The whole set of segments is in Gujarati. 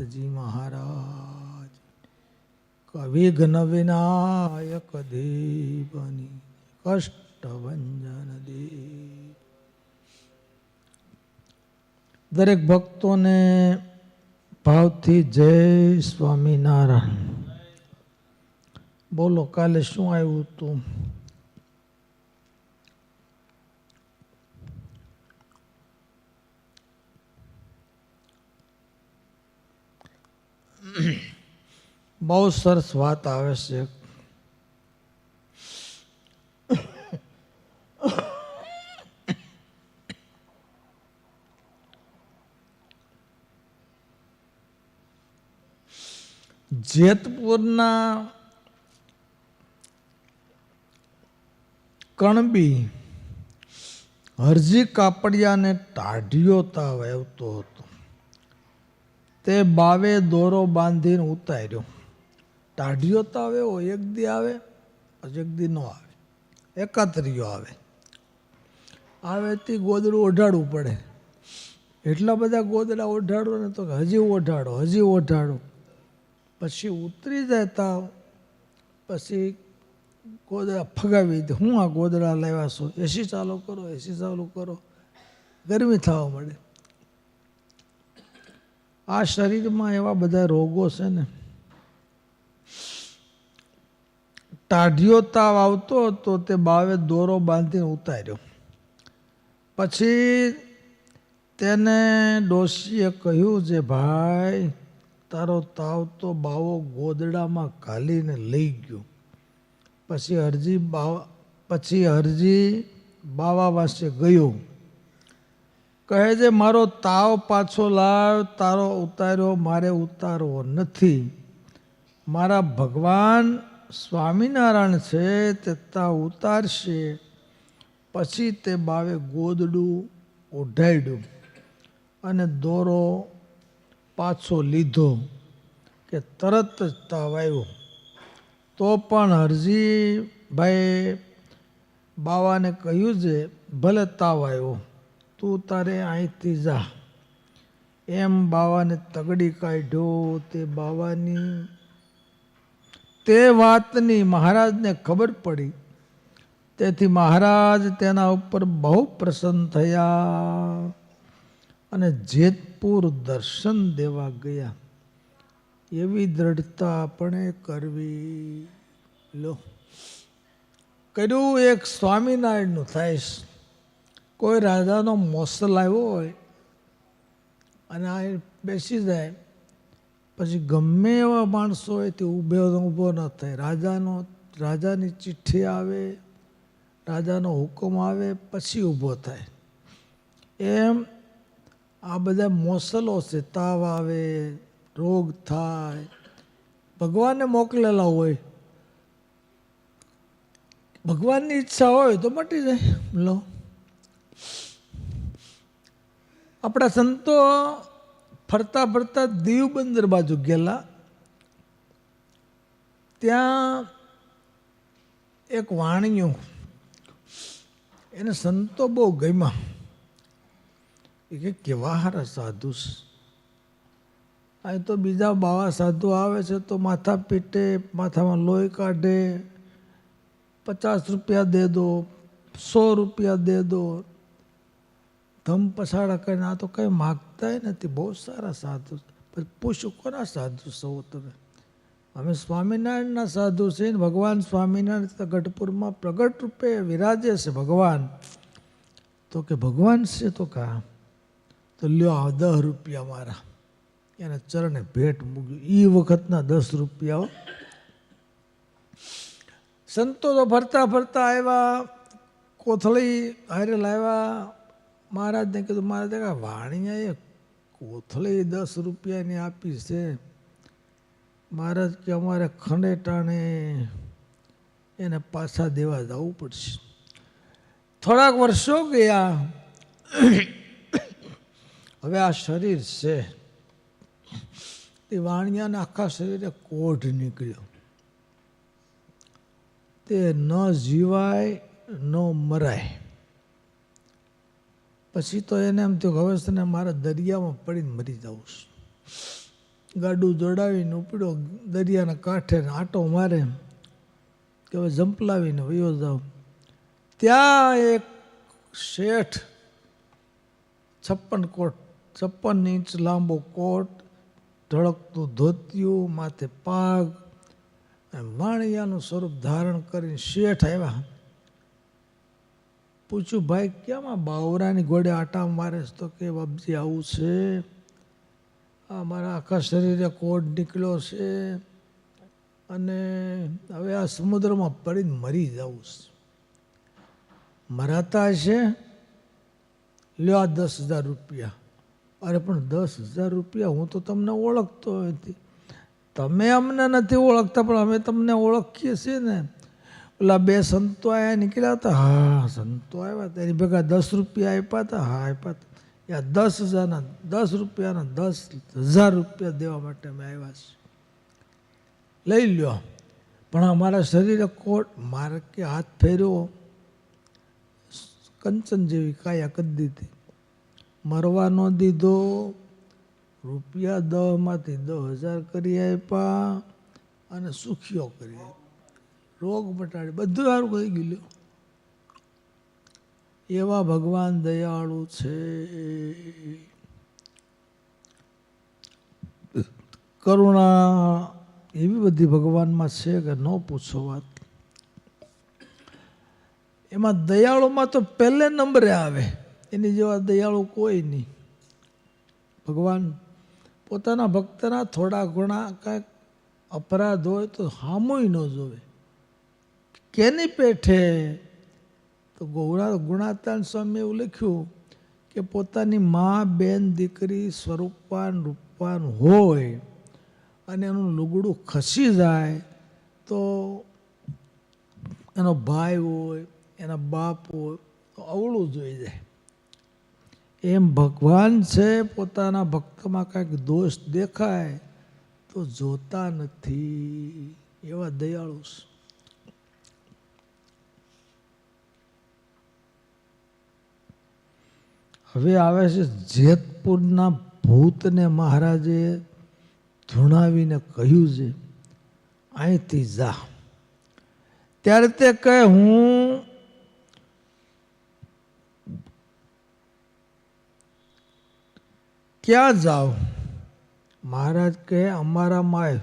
નાથજી મહારાજ કવિઘ્ન વિનાયક દેવની કષ્ટભંજન દેવ દરેક ભક્તોને ભાવથી જય સ્વામિનારાયણ. બોલો, કાલે શું આવ્યું હતું? બહુ સરસ વાત આવે છે. જેતપુરના કણબી હરજી કાપડિયાને ટાઢિયો તાવ આવતો હતો. તે બાવે દોરો બાંધીને ઉતાર્યો. ટાઢિયો તાવ એવો એક દી આવે એક દી ન આવે, એકાત્રીયો આવે. આવે તે ગોદડું ઓઢાડવું પડે. એટલા બધા ગોદડા ઓઢાડો ને તો હજી ઓઢાડો હજી ઓઢાડો. પછી ઉતરી જાય તાવ, પછી ગોદડા ફગાવી દે. હું આ ગોદડા લાવ્યા છું? એસી ચાલુ કરો, એસી ચાલુ કરો. ગરમી થવા મળે આ શરીરમાં એવા બધા રોગો છે ને, ટાઢિયો તાવ આવતો હતો તે બાવે દોરો બાંધીને ઉતાર્યો. પછી તેને ડોશીએ કહ્યું છે ભાઈ, તારો તાવ તો બાવો ગોદડામાં ઘાલીને લઈ ગયો. પછી હરજી બાવા, પછી હરજી બાવા પાસે ગયો. કહે છે, મારો તાવ પાછો લાવ, તારો ઉતાર્યો, મારે ઉતારવો નથી. મારા ભગવાન સ્વામિનારાયણ છે, તે તાવ ઉતારશે, પછી તે બાવે ગોદડું ઓઢાડ્યું અને દોરો પાછો લીધો કે તરત જ તાવ આવ્યો. તો પણ હરજીભાઈ બાવાને કહ્યું છે, ભલે તાવ આવ્યો. તું તારે અહીંથી જા. એમ બાવાને તગડી કાઢ્યો તે બાવાની. તે વાતની મહારાજને ખબર પડી. તેથી મહારાજ તેના ઉપર બહુ પ્રસન્ન થયા અને જેતપુર દર્શન દેવા ગયા. એવી દ્રઢતા આપણે કરવી. લો. કર્યું એક સ્વામિનારાયણનું થાય કોઈ રાજાનો મોસલ આવ્યો હોય અને આ બેસી જાય, પછી ગમે એવા માણસો હોય તે ઊભો ઊભો ન થાય. રાજાનો, રાજાની ચિઠ્ઠી આવે, રાજાનો હુકમ આવે, પછી ઊભો થાય. એમ આ બધા મોસલો છે. તાવ આવે, રોગ થાય. ભગવાનને મોકલેલા હોય. ભગવાનની ઈચ્છા હોય તો મટી જાય. લો. આપણા સંતો ફરતા ફરતા દીવ બંદર બાજુ ગયેલા. ત્યાં એક વાણિયું એને સંતો બહુ ગમ્યા. એ કે, કેવા હારા સાધુ અહીં તો બીજા બાવા સાધુ આવે છે તો માથા પીટે, માથામાં લોહી કાઢે, પચાસ રૂપિયા દે દો, સો રૂપિયા દે દો ધમ પછાડા કરીને આ તો કંઈ માગતા નથી. બહુ સારા સાધુ પછી પૂછું, કોના સાધુ સૌ તમે? અમે સ્વામિનારાયણના સાધુ છે ને ભગવાન સ્વામિનારાયણ ગઢપુરમાં પ્રગટ રૂપે વિરાજે છે ભગવાન. તો કે ભગવાન છે તો કા? તો લ્યો દસ રૂપિયા મારા. એને ચરણે ભેટ મૂક્યું. એ વખતના દસ રૂપિયા સંતો તો ફરતા ફરતા આવ્યા, કોથળી હારે લાવ્યા મહારાજને કીધું, મહારાજ, આ વાણિયાએ કોથળી દસ રૂપિયાની આપી છે. મહારાજ કે અમારે ખંડેટાણે એને પાછા દેવા જવું પડશે. થોડાક વર્ષો ગયા. હવે આ શરીર છે. તે વાણિયાના આખા શરીરે કોઢ નીકળ્યો. તે ન જીવાય, ન મરાય. પછી તો એને એમ થયું હવે છે ને મારે દરિયામાં પડીને મરી જવું છે. ગાડું જોડાવીને ઉપડ્યો, દરિયાના કાંઠે આંટો મારે, કે હવે જંપલાવીને વયો જાઉં. ત્યાં એક શેઠ, છપ્પન કોટ, છપ્પન ઇંચ લાંબો કોટ ઢળકતું ધોતિયું, માથે પાગ, અને વાણિયાનું સ્વરૂપ ધારણ કરીને શેઠ આવ્યા. પૂછ્યું ભાઈ કેમ આ બાવરાની ઘોડે આટા મારે તો કે બાપજી આવું છે? આ મારા આખા શરીરે કોડ નીકળ્યો છે અને હવે આ સમુદ્રમાં પડીને મરી જવું છે. મરાતા છે લ્યો આ દસ હજાર રૂપિયા. અરે, પણ દસ હજાર રૂપિયા હું તો તમને ઓળખતો નથી. તમે અમને નથી ઓળખતા, પણ અમે તમને ઓળખીએ છીએ ને. ઓલા બે સંતો આયા, નીકળ્યા હતા. હા, સંતો આવ્યા હતા. એની ભેગા દસ રૂપિયા આપ્યા હતા. હા, આપ્યા હતા. યા દસ હજારના, દસ રૂપિયાના દસ હજાર રૂપિયા દેવા માટે અમે આવ્યા છીએ. લઈ લ્યો. પણ અમારા શરીરે કોટ મારે કે હાથ ફેર્યો. કંચન જેવી કાયા કરી દીધી. મરવા ન દીધો. રૂપિયા દહમાંથી દસ હજાર કરી આપ્યા અને સુખીઓ કરી આપ્યા રોગ મટાડે બધું સારું કહી ગયું એવા ભગવાન દયાળુ છે. કરુણા એવી બધી ભગવાનમાં છે કે ન પૂછો વાત. એમાં દયાળુમાં તો પહેલે નંબરે આવે. એની જેવા દયાળુ કોઈ નહીં. ભગવાન પોતાના ભક્તના થોડા ઘણા કાંઈક અપરાધ હોય તો હામુય ન જોવે. કેની પેઠે? તો ગૌરા ગુણાતાન સ્વામી એવું લખ્યું કે પોતાની મા બેન દીકરી સ્વરૂપવાન, રૂપવાન હોય અને એનું લુગડું ખસી જાય, તો એનો ભાઈ હોય, એના બાપ હોય, તો અવળું જોઈ જાય. એમ ભગવાન છે, પોતાના ભક્તમાં કાંઈક દોષ દેખાય, તો જોતા નથી એવા દયાળુ છે. હવે આવે છે જેતપુરના ભૂતને મહારાજે ધૂણાવીને કહ્યું છે, અહીંથી જા. ત્યારે તે કહે, હું ક્યાં જાઉં? મહારાજ કહે, અમારા માય.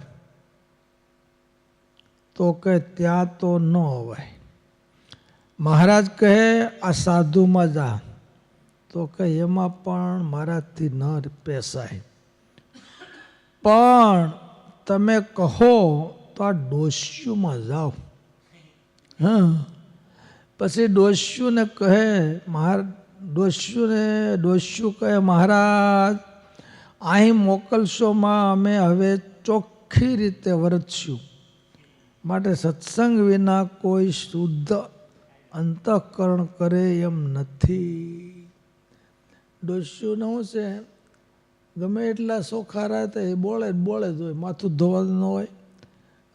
તો કહે, ત્યાં તો ન અવાય. મહારાજ કહે, આ સાધુમાં જા. તો કે એમાં પણ મારાથી ન પેસાય. પણ તમે કહો તો આ ડોસ્યુમાં જાઓ. હા. પછી ડોસ્યુને કહે મહાર ડોસ્યુને, ડોસ્યુ કહે, મહારાજ અહીં મોકલશોમાં અમે હવે ચોખ્ખી રીતે વર્તશું માટે સત્સંગ વિના કોઈ શુદ્ધ અંતઃકરણ કરે એમ નથી. ડોસ્યુને શું છે ગમે એટલા સોખા હતા એ બોળે જ બોળે જ હોય, માથું ધોવાનું ન હોય,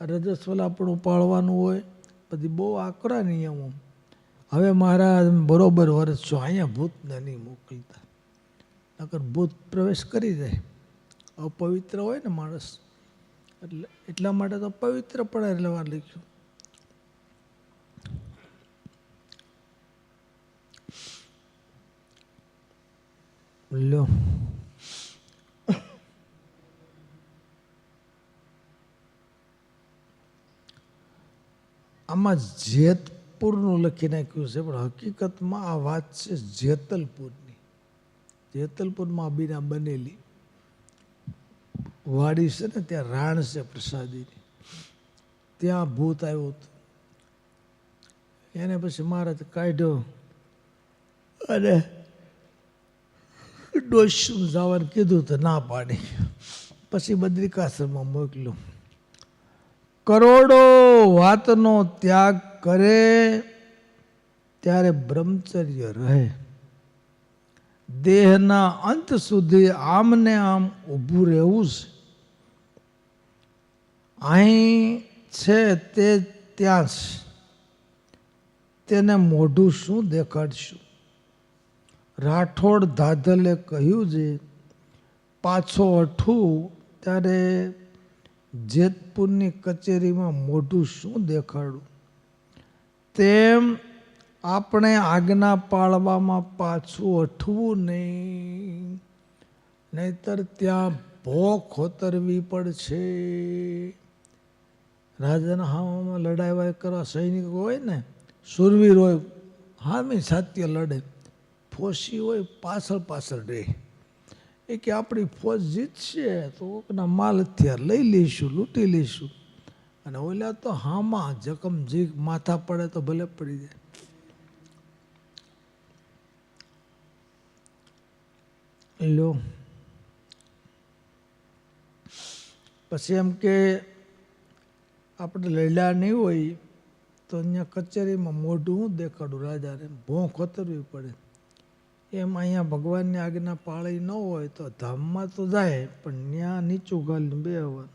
રજસ્વલા પણ ઉપાડવાનું હોય બધી બહુ આકરા નિયમો. હવે મારા બરોબર વર્ષ છો, અહીંયા ભૂતને નહીં મોકલતા. નકર ભૂત પ્રવેશ કરી જાય. અપવિત્ર હોય ને માણસ. એટલે એટલા માટે તો પવિત્ર પણ લેવા લખ્યું. લ્યો આમાં જેતપુરનું લખી નાખ્યું છે, પણ હકીકતમાં આ વાત છે જેતલપુરની. જેતલપુરમાં બીના બનેલી વાડી છે ને, ત્યાં રાણ છે પ્રસાદીની. ત્યાં ભૂત આવ્યું હતું. એને પછી મહારાજ કાઢ્યો અને ડોસ્યું જાવર કીધું તો ના પાડી. પછી બદ્રિકાશ્રમમાં મોકલ્યું. કરોડો વાતનો ત્યાગ કરે ત્યારે બ્રહ્મચર્ય રહે. દેહના અંત સુધી આમને આમ ઊભું રહેવું છે અહીં છે તે ત્યાં છે તેને મોઢું શું દેખાડશું? રાઠોડ ધાધલે કહ્યું છે પાછો અઠું, ત્યારે જેતપુરની કચેરીમાં મોઢું શું દેખાડું? તેમ આપણે આજ્ઞા પાળવામાં પાછું અઠવું નહીં. નહીતર ત્યાં ભોખ ખોતરવી પડશે. રાજાના હાવામાં લડાઈ કરવા સૈનિકો હોય ને સુરવીર હોય, હામી સાત્ય લડે. ફોસી હોય, પાછળ પાછળ રહે. એ કે આપણી ફોજ જીતશે તો કોકના માલ હથિયાર લઈ લઈશું, લૂંટી લઈશું. અને ઓલા તો હામાં જખમ જીક માથા પડે તો ભલે પડી જાય. લો પછી એમ કે આપણે લડ્યા નહીં હોય તો અહીંયા કચેરીમાં મોઢું દેખાડું રાજાને ભોં ખતરવી પડે. એમ અહીંયા ભગવાનની આજ્ઞા પાળી ન હોય તો ધામમાં તો જાય, પણ ત્યાં નીચું ગાલીને બે આવવાનું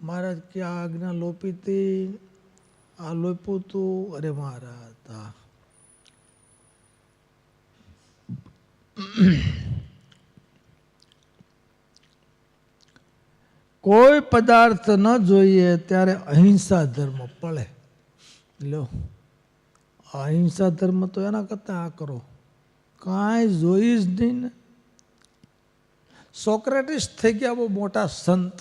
મહારાજ કે આ આજ્ઞા લોપી હતી આ લોપ્યું તું? અરે મારા હતા કોઈ પદાર્થ ન જોઈએ ત્યારે અહિંસા ધર્મ પળે લો અહિંસા ધર્મ તો એના કરતાં આ કરો. કાંઈ જોઈ જ નહીં ને. સોક્રેટિસ થઈ ગયા બહુ મોટા સંત.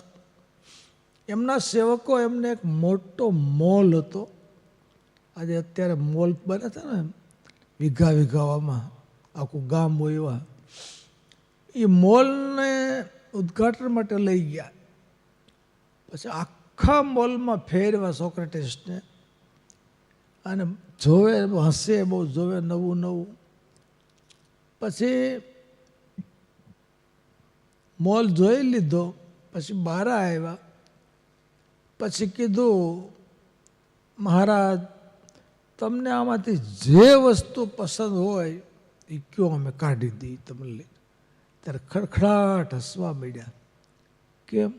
એમના સેવકો એમને એક મોટો મોલ હતો. આજે અત્યારે મોલ બને છે ને વીઘા વીઘાવામાં આખું ગામ હોય એ મોલને ઉદ્ઘાટન માટે લઈ ગયા. પછી આખા મોલમાં ફેરવા સોક્રેટિસને. અને જોવે, હસે બહુ, જોવે નવું નવું. પછી મોલ જોઈ લીધો, પછી બહાર આવ્યા. પછી કીધું, મહારાજ, તમને આમાંથી જે વસ્તુ પસંદ હોય, એ કયો અમે કાઢી દઈ તમને લઈ. ત્યારે ખડખડાટ હસવા મળ્યા કેમ?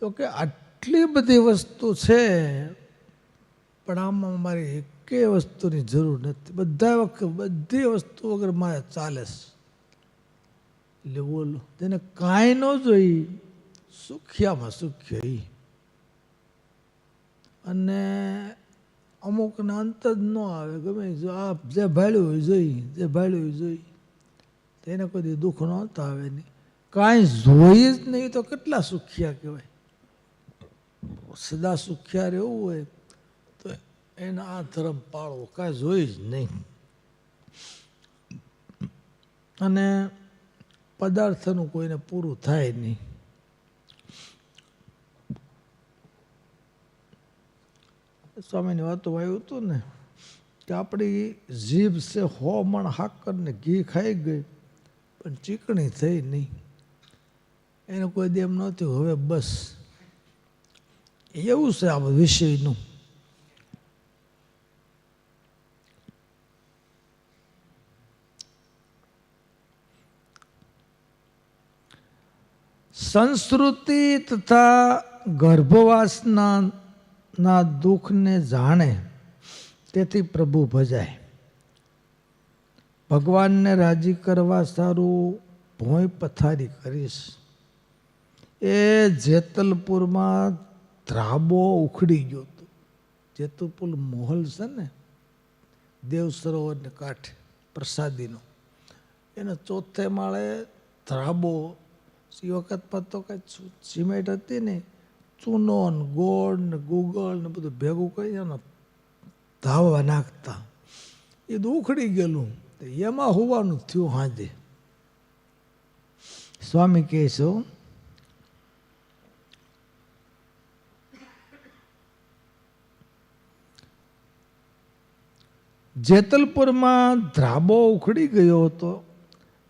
તો કે આટલી બધી વસ્તુ છે પણ આમાં મારી એકે વસ્તુની જરૂર નથી. બધા વખત બધી વસ્તુ વગર મારે ચાલે છે. એટલે બોલો, તેને કાંઈ ન જોઈ, સુખ્યામાં સુખ્ય ઈ અને અમુકને અંત જ ન આવે, ગમે જો આ જે ભાડ્યું જોઈ, જે ભાડ્યું જોઈ. તેને કોઈ દુઃખ નહોતા આવે નહીં. કાંઈ જોઈ જ નહીં તો કેટલા સુખ્યા કહેવાય. સદા સુખ્યા રહેવું હોય. એને આ ધર્મ પાળવો કાંઈ જોઈ જ નહીં. અને પદાર્થનું કોઈને પૂરું થાય નહીં. સ્વામીની વાતો આવ્યું હતું ને કે આપણી જીભ છે હો મણ હાકર ને ઘી ખાઈ ગઈ, પણ ચીકણી થઈ નહીં. એને કોઈ દેમ નહોતું. હવે બસ એવું છે આ વિષયનું. સંસ્કૃતિ તથા ગર્ભવાસના દુઃખને જાણે તેથી પ્રભુ ભજાય. ભગવાનને રાજી કરવા સારું ભોંય પથારી કરીશ. એ જેતલપુરમાં ધ્રાબો ઉખડી ગયો હતો. જેતલપુર મોહલ છે ને, દેવ સરોવરને કાંઠે પ્રસાદીનો. એને ચોથે માળે ધ્રાબો એ વખતમાં તો કાંઈ સિમેન્ટ હતી ને ચૂનો ને ગોળ ને ગુગળ ને બધું ભેગું કરીને ધાવવા નાખતા. એ તો ઉખડી ગયેલું. એમાં હોવાનું થયું હાજે. સ્વામી કહે છો જેતલપુરમાં ધ્રાબો ઉખડી ગયો હતો.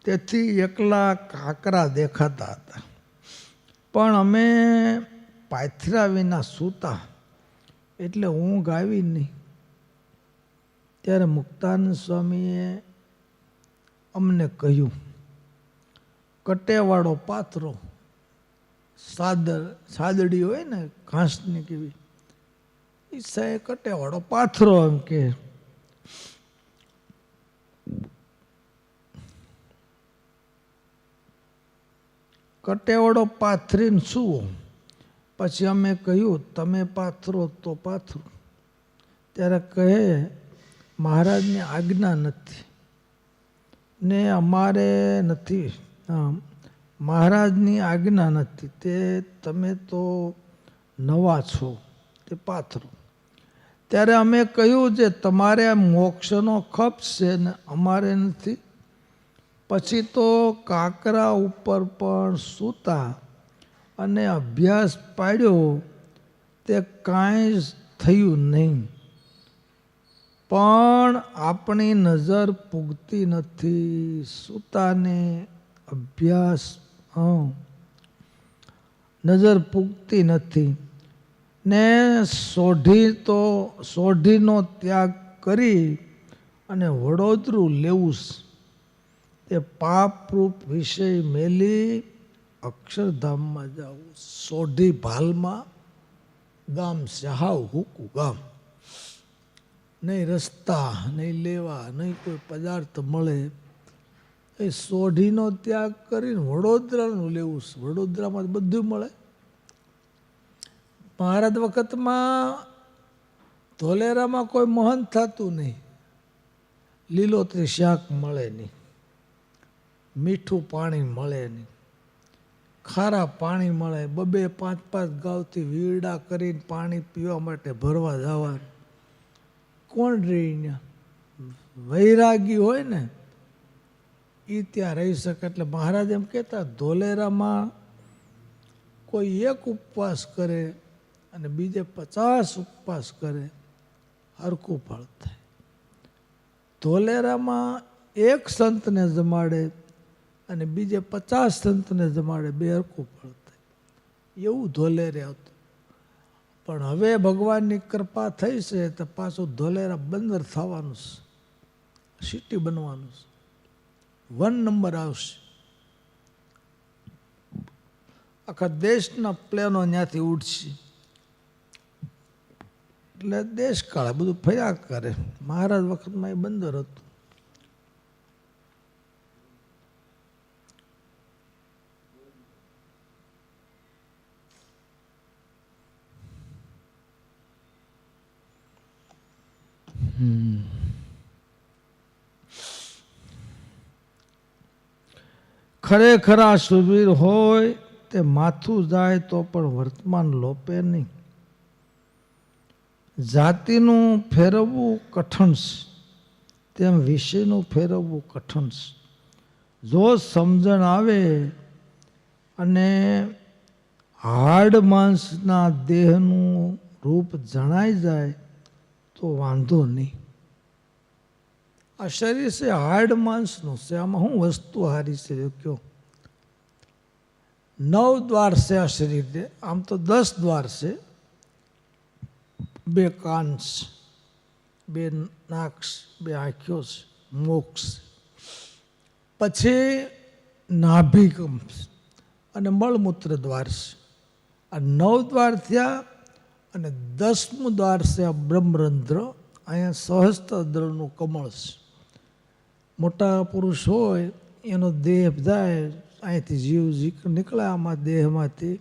તેથી એકલા કાકરા દેખાતા હતા. પણ અમે પાથરા વિના સૂતા એટલે ઊંઘ આવી નહીં. ત્યારે મુક્તાનંદ સ્વામીએ અમને કહ્યું, કટેવાળો પાથરો, સાદર, સાદડી હોય ને ઘાસની કેવી એ કટેવાળો પાથરો એમ કે કટેવડો પાથરીને શું પછી અમે કહ્યું, તમે પાથરો તો પાથરો. ત્યારે કહે, મહારાજની આજ્ઞા નથી. ને અમારે નથી મહારાજની આજ્ઞા નથી, તે તમે તો નવા છો, તે પાથરો. ત્યારે અમે કહ્યું, જે તમારે મોક્ષનો ખપ છે ને, અમારે નથી પછી તો કાંકરા ઉપર પણ સૂતા અને અભ્યાસ પાડ્યો, તે કાંઈ જ થયું નહીં. પણ આપણી નજર પૂગતી નથી સૂતાને અભ્યાસ નજર પૂગતી નથી. ને સોઢી તો, સોઢીનો ત્યાગ કરી અને વડોદરું લેવું તે પાપરૂપ વિષય મેલી અક્ષરધામમાં જાઉં. સોઢી ભાલમાં ગામ છે હુકું ગામ. નહીં રસ્તા, નહીં લેવા, નહીં કોઈ પદાર્થ મળે. એ સોઢીનો ત્યાગ કરીને વડોદરાનું લેવું વડોદરામાં બધું મળે. મહારાજ વખતમાં ધોલેરામાં કોઈ મહંત થતું નહીં. લીલોતરી શાક મળે નહીં. મીઠું પાણી મળે નહીં. ખારા પાણી મળે, બબે પાંચ પાંચ ગાવથી વીરડા કરીને પાણી પીવા માટે ભરવા જવાનું કોણ રહીને વૈરાગી હોય ને એ ત્યાં રહી શકે. એટલે મહારાજ એમ કહેતા, ધોલેરામાં કોઈ એક ઉપવાસ કરે અને બીજે પચાસ ઉપવાસ કરે, હરખું ફળ થાય. ધોલેરામાં એક સંતને જમાડે અને બીજે પચાસ સંતને જમાડે બે હરખું ફળ એવું ધોલેરે હતું. પણ હવે ભગવાનની કૃપા થઈ છે તો પાછું ધોલેરા બંદર થવાનું છે. સિટી બનવાનું છે. વન નંબર આવશે. આખા દેશના પ્લેનો ત્યાંથી ઉડશે. એટલે દેશકાળે બધું ફર્યા કરે. મહારાજ વખતમાં એ બંદર હતું. ખરેખર આ સુવીર હોય તે માથું જાય તો પણ વર્તમાન લોપે નહીં. જાતિનું ફેરવવું કઠણ છે. તેમ વિષયનું ફેરવવું કઠણ છે. જો સમજણ આવે અને હાર્ડ માણસના દેહનું રૂપ જણાઈ જાય તો વાંધો નહીં. આ શરીર છે હાર્ડ માણસનું છે. આમાં શું વસ્તુ હારી છે કયો. નવ દ્વાર છે આ શરીરને આમ તો દસ દ્વાર છે. બે કાન બે નાક બે આંખીઓ છે, મોક્ષ પછી નાભિકમ અને મળમૂત્ર દ્વાર છે. આ નવ દ્વાર થયા અને દસમું દ્વાર છે આ બ્રહ્મરંધ્ર. અહીંયા સહસ્ત્રદ્રનું કમળ છે. મોટા પુરુષ હોય, એનો દેહ જાય, અહીંથી જીવ નીકળે આમાં દેહમાંથી.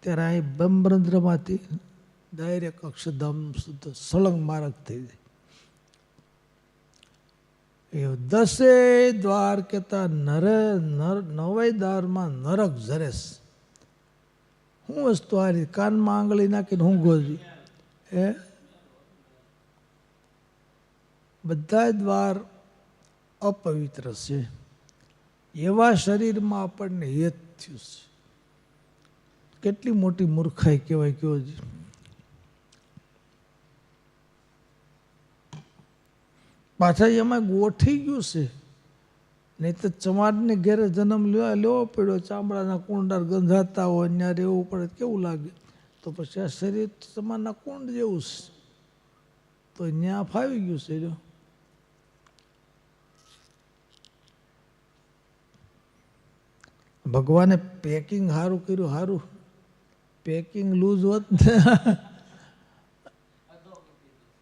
ત્યારે અહીં બ્રહ્મરંધ્રમાંથી ડાયરેક્ટ અક્ષધામ શુદ્ધ સળંગ માર્ગ થઈ જાય. દસે દ્વાર કહેતા નરે, નર નવે દ્વારમાં નરક જરેસ શું વસ્તુ આ રીતે કાનમાં આંગળી નાખીને હું ગોજી. એ બધા દ્વાર અપવિત્ર છે. એવા શરીરમાં આપણને હેત થયું છે. કેટલી મોટી મૂર્ખાઈ કહેવાય કયો છે પાછા એમાં ગોઠી ગયું છે. નહીં તો ચમાડને ઘેરે જન્મ લેવા પડ્યો ચામડાના કુંડાર ગંધાતા હોય ત્યાં રહેવું પડે કેવું લાગે? તો પછી આ શરીર ચમારના કુંડ જેવું છે. તો ત્યાં ફાવી ગયું છે જો ભગવાને પેકિંગ સારું કર્યું સારું પેકિંગ લૂઝ હોત ને.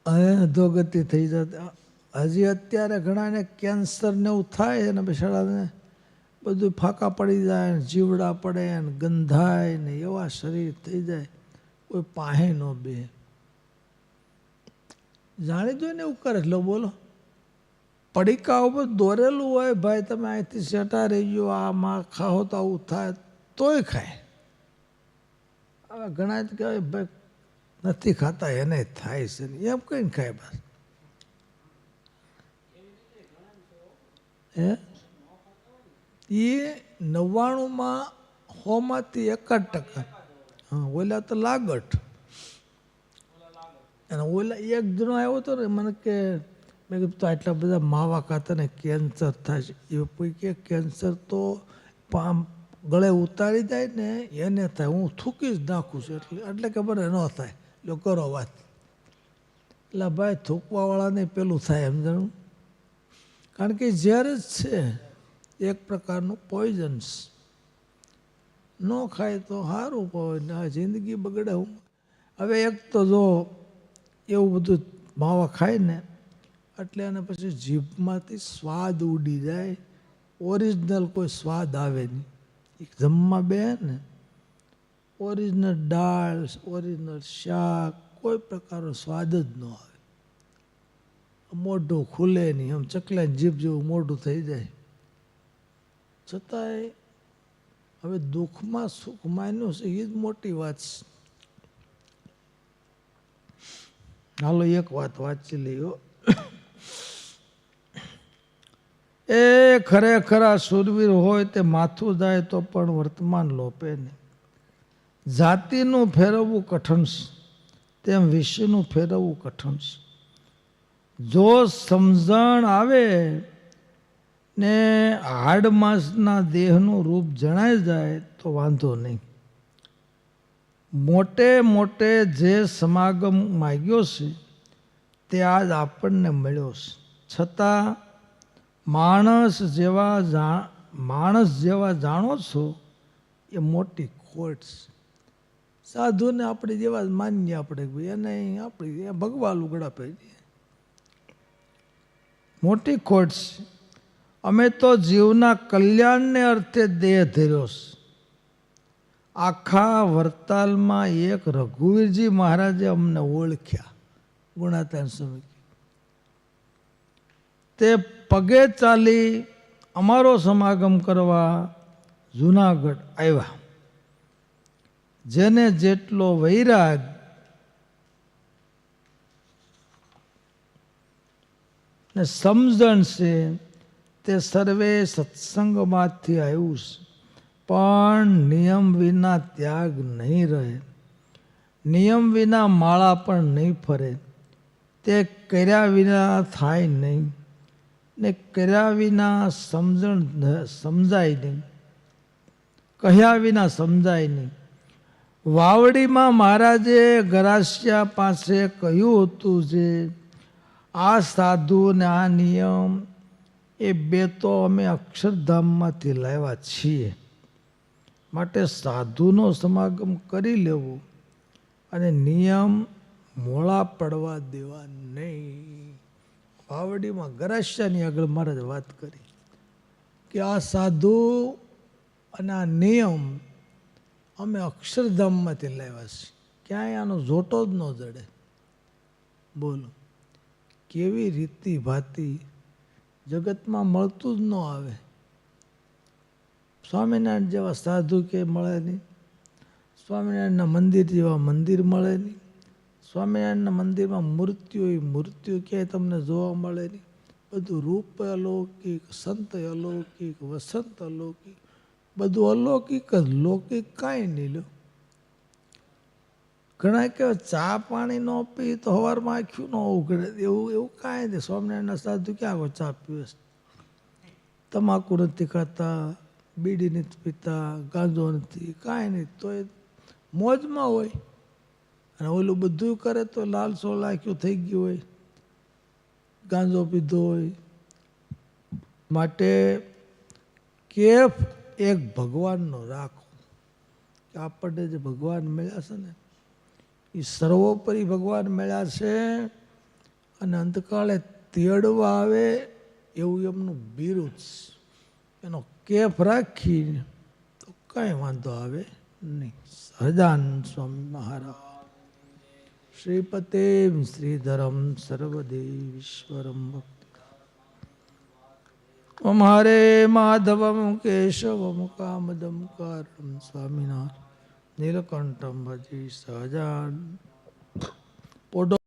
અધોગતિ થઈ જતી. હજી અત્યારે ઘણાને કેન્સર ને એવું થાય અને બિચારાને બધું ફાંકા પડી જાય ને જીવડા પડે ને ગંધાય ને એવા શરીર થઈ જાય, કોઈ પાહે ન બે જાણી દો ને એવું કરે લો બોલો. પડીકા ઉપર દોરેલું હોય, ભાઈ તમે અહીંથી સેટા રહી ગયો આમાં ખાઓ તો આવું થાય, તોય ખાય. હવે ઘણા જ કહેવાય, ભાઈ નથી ખાતા, એને થાય છે એમ કહીને ખાય બસ. હે? એ નવ્વાણુંમાં હોમાંથી એકાદ ટકા. હા, ઓલા તો લાગઠ. અને ઓલા એક જણો આવ્યો હતો ને મને કે, મેં કીધું, તો આટલા બધા માવા ખાતા ને કેન્સર થાય છે. એ કોઈ કે, કેન્સર તો પામ ગળે ઉતારી જાય ને એને થાય. હું થૂકી જ નાખું છું. એટલે એટલે મને ન થાય. લો, કરો વાત. એટલે ભાઈ, થૂકવાવાળાને પેલું થાય એમ જાણું. કારણ કે ઝેર જ છે, એક પ્રકારનું પોઈઝન્સ ન ખાય તો સારું પણ આ જિંદગી બગડે હું. હવે એક તો જો એવું બધું માવા ખાય ને, એટલે એને પછી જીભમાંથી સ્વાદ ઉડી જાય. ઓરિજિનલ કોઈ સ્વાદ આવે નહીં. જમવા બે ને ઓરિજિનલ દાળ ઓરિજિનલ શાક, કોઈ પ્રકારનો સ્વાદ જ ન આવે. મોઢું ખુલે નહીં. આમ ચકલા જીભ જેવું મોઢું થઈ જાય. છતાંય હવે દુઃખમાં સુખ માન્યું છે એ જ મોટી વાત છે. હાલો, એક વાત વાંચી લઈઓ એ ખરેખર સુરવીર હોય તે માથું જાય તો પણ વર્તમાન લોપે નહીં. જાતિનું ફેરવવું કઠણ છે. તેમ વિષયનું ફેરવવું કઠણ છે. જો સમજણ આવે ને હાડ માંસના દેહનું રૂપ જણાઈ જાય, તો વાંધો નહીં. મોટે મોટે જે સમાગમ માગ્યો છે, તે આજ આપણને મળ્યો છે. છતાં માણસ જેવા જાણ, માણસ જેવા જાણો છો, એ મોટી ખોટ છે. સાધુને આપણે જેવા જ માનીએ આપણે એને આપણી ભગવાન ઉગડા લુગડા પહેરીએ. મોટી ખોટ છે. અમે તો જીવના કલ્યાણને અર્થે દેહ ધર્યો છે. આખા વરતાલમાં એક રઘુવીરજી મહારાજે અમને ઓળખ્યા. ગુણાતાન સ્વામી તે પગે ચાલી અમારો સમાગમ કરવા જુનાગઢ આવ્યા. જેને જેટલો વૈરાગ ને સમજણ છે, તે સર્વે સત્સંગમાંથી આવ્યું છે. પણ નિયમ વિના ત્યાગ નહીં રહે. નિયમ વિના માળા પણ નહીં ફરે. તે કર્યા વિના થાય નહીં. ને કર્યા વિના સમજણ સમજાય નહીં. કહ્યા વિના સમજાય નહીં. વાવડીમાં મહારાજે ગરાસિયા પાસે કહ્યું હતું જે આ સાધુ ને આ નિયમ એ બે તો અમે અક્ષરધામમાંથી લાવ્યા છીએ. માટે સાધુનો સમાગમ કરી લેવો અને નિયમ મોળા પડવા દેવા નહીં. વાવડીમાં ગરાસિયાની આગળ મહારાજ વાત કરી કે આ સાધુ અને આ નિયમ અમે અક્ષરધામમાંથી લાવ્યા છીએ. ક્યાંય આનો જોટો જ ન જડે. બોલો. કેવી રીતિ ભાતી જગતમાં મળતું જ ન આવે. સ્વામિનારાયણ જેવા સાધુ કે મળે નહીં. સ્વામિનારાયણના મંદિર જેવા મંદિર મળે નહીં. સ્વામિનારાયણના મંદિરમાં મૂર્તિઓ એ મૂર્તિઓ ક્યાંય તમને જોવા મળે નહીં. બધું રૂપ અલૌકિક, સંત અલૌકિક, વસંત અલૌકિક, બધું અલૌકિક જ, લૌકિક કાંઈ નહીં લો ઘણા કહેવાય ચા પાણી ન પી તો સવારમાં આખ્યું ન ઉઘડે. એવું એવું કાંઈ નહીં. સ્વામિનારાયણના સાધુ ક્યાં આગળ ચા પીવે તમાકુ નથી ખાતા, બીડી નથી પીતા, ગાંજો નથી, કાંઈ નહીં. તો એ મોજમાં હોય. અને ઓલું બધું કરે તો લાલસો લાખ્યું થઈ ગયું હોય. ગાંજો પીધો હોય. માટે કેફ એક ભગવાનનો રાખો. આપણને જે ભગવાન મળ્યા છે ને એ સર્વોપરી ભગવાન મળ્યા છે અને અંતકાળે તેડવા આવે એવું એમનું બિરુદ એનો કેફ રાખી તો કાંઈ વાંધો આવે નહીં. સહજાન સ્વામી મહારાજ શ્રીપતે શ્રીધરમ સર્વદેવીશ્વરમ ભક્તિ હરે માધવમ, કેશવમ, કામદમ, કારમ સ્વામિનાથ નીલકંઠમ ભજી સહજાન પોડો